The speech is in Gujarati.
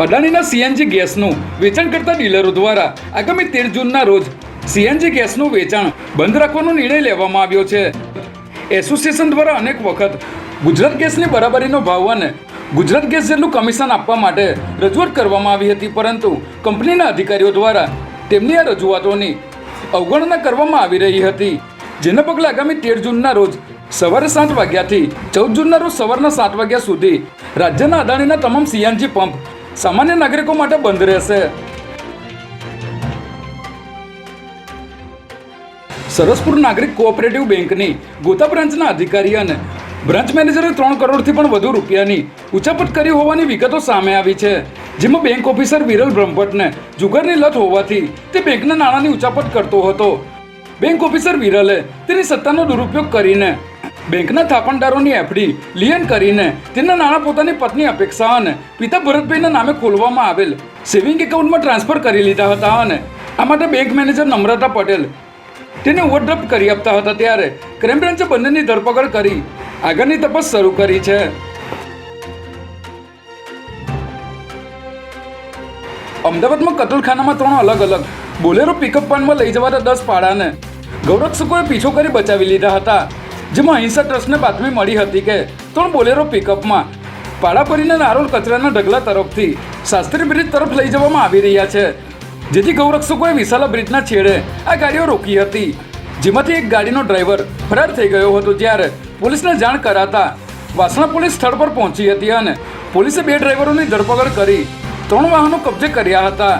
અદાણીના સીએનજી ગેસનું વેચાણ કરતા ડીલરો દ્વારા આગામી તેર જૂનના રોજ સીએનજી ગેસનું વેચાણ બંધ રાખવાનો નિર્ણય લેવામાં આવ્યો છે. એસોસિએશન દ્વારા અનેક વખત ગુજરાત ગેસની બરાબરીનો ભાવ અને ગુજરાત ગેસ જેટલું કમિશન આપવા માટે રજૂઆત કરવામાં આવી હતી, પરંતુ કંપનીના અધિકારીઓ દ્વારા તેમની આ રજૂઆતોની અવગણના કરવામાં આવી રહી હતી. જેના પગલે આગામી તેર જૂનના રોજ સવારે સાત વાગ્યાથી ચૌદ જૂનના રોજ સવારના સાત વાગ્યા સુધી રાજ્યના અદાણીના તમામ સીએનજી પંપ સામાન્ય નાગરિકો માટે બંધ રહેશે. સરસપુર નાગરિક કોઓપરેટિવ બેંકની ગોતા બ્રાન્ચના અધિકારી અને બ્રાન્ચ મેનેજરે ત્રણ કરોડથી પણ વધુ રૂપિયાની ઉચાપટ કરી હોવાની વિગતો સામે આવી છે, જેમાં બેંક ઓફિસર વિરલ બ્રહ્મભટ્ટને જુગારની લત હોવાથી તે બેંકના નાણાંની ઉચાપટ કરતો હતો. બેંક ઓફિસર વિરલે તેની સત્તાનો દુરુપયોગ કરીને બેંકના થાપણદારોની એફડી લિયન કરીને તેના નાણાં પોતાની પત્ની અપેક્ષા અને પિતા ભરતભાઈના નામે ખોલવામાં આવેલ સેવિંગ એકાઉન્ટમાં ટ્રાન્સફર કરી લીધા હતા અને આ માટે બેંક મેનેજર નમ્રતા પટેલ તેને ઓવરડ્રાફ્ટ કરી આપતા હતા ત્યારે ક્રાઇમ બ્રાન્ચે બંનેની ધરપકડ કરી આગળની તપાસ શરૂ કરી છે. અમદાવાદમાં કતલખાનામાં ત્રણ અલગ અલગ બોલેરો પિકઅપ વાનમાં લઈ જવાતા દસ પાડાને ગૌરક્ષકોએ પીછો કરી બચાવી લીધા હતા. જેમાં અહિંસા ટ્રસ્ટને બાતમી મળી હતી કે ત્રણ બોલેરો પિકઅપમાં પાડાપરીના નારોલ કચરાના ઢગલા તરફથી શાસ્ત્રી બ્રિજ તરફ લઈ જવામાં આવી રહ્યા છે. જેથી ગૌરક્ષકોએ વિશાલા બ્રિજના છેડે આ ગાડીઓ રોકી હતી. જેમાંથી એક ગાડીનો ડ્રાઈવર ફરાર થઈ ગયો હતો જ્યારે પોલીસને જાણ કરાતા વાસણા પોલીસ સ્થળ પર પહોંચી હતી અને પોલીસે બે ડ્રાઈવરોની ધરપકડ કરી ત્રણ વાહનો કબજે કર્યા હતા.